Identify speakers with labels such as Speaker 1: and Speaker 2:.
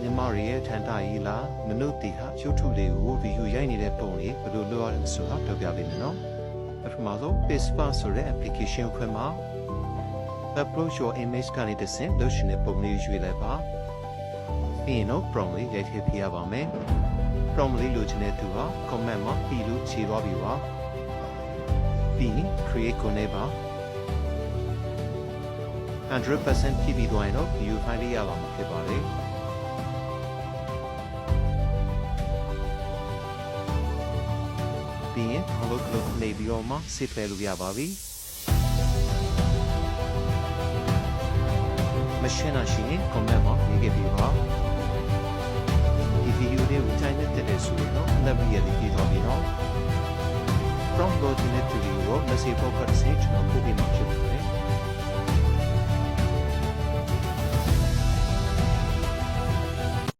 Speaker 1: မြန်မာတွေရဲ့ထန်တာကြီးလားမနုဿီဟာရုပ်ထုလေးကိုဗီဒီယိုရိုက်နေတဲ့ပုံလေးဘယ်လိုလုပ်ရလဲဆိုတာပြောပြပေးမယ်နော်ပထမဆုံး Pacebar ဆိုတဲ့ application ခွဲမှာ upload your image ကနေတစ်ဆင့်လုပ်ရှင်တဲ့ပုံလေးရွေးလိုက်ပါပြီးရင်တော့ prompt လေးရိုက်ထည့်ပြရပါမယ် prompt လေးလိုချင်တဲ့သူဟာ comment မှာပြီးလို့ခြေသွားပြီပါပြီးရင် create ကိုနေပါ100%ပြည့်ပြီးသွားရင်တော့ view file လေးရပါမှာဖြစ်ပါတယ် ပြီးရင် download လုပ်နေပြီးတော့မှ save လုပ်လို့ရပါပြီမရှင်းတာရှိရင် comment မှာရေးခဲ့ပြီးပါဒီဗီဒီယိုလေးကိုတိုင်းနဲ့တက်တဲ့ဆိုရင်တော့လက်ပြီးရလေးပြီးသွားပြီနော် from လို့ဒီနေ့တူဒီကို message box ကတစ်ဆင့်ကျွန်တော်ပို့ပေးမှာဖြစ်ပါတယ်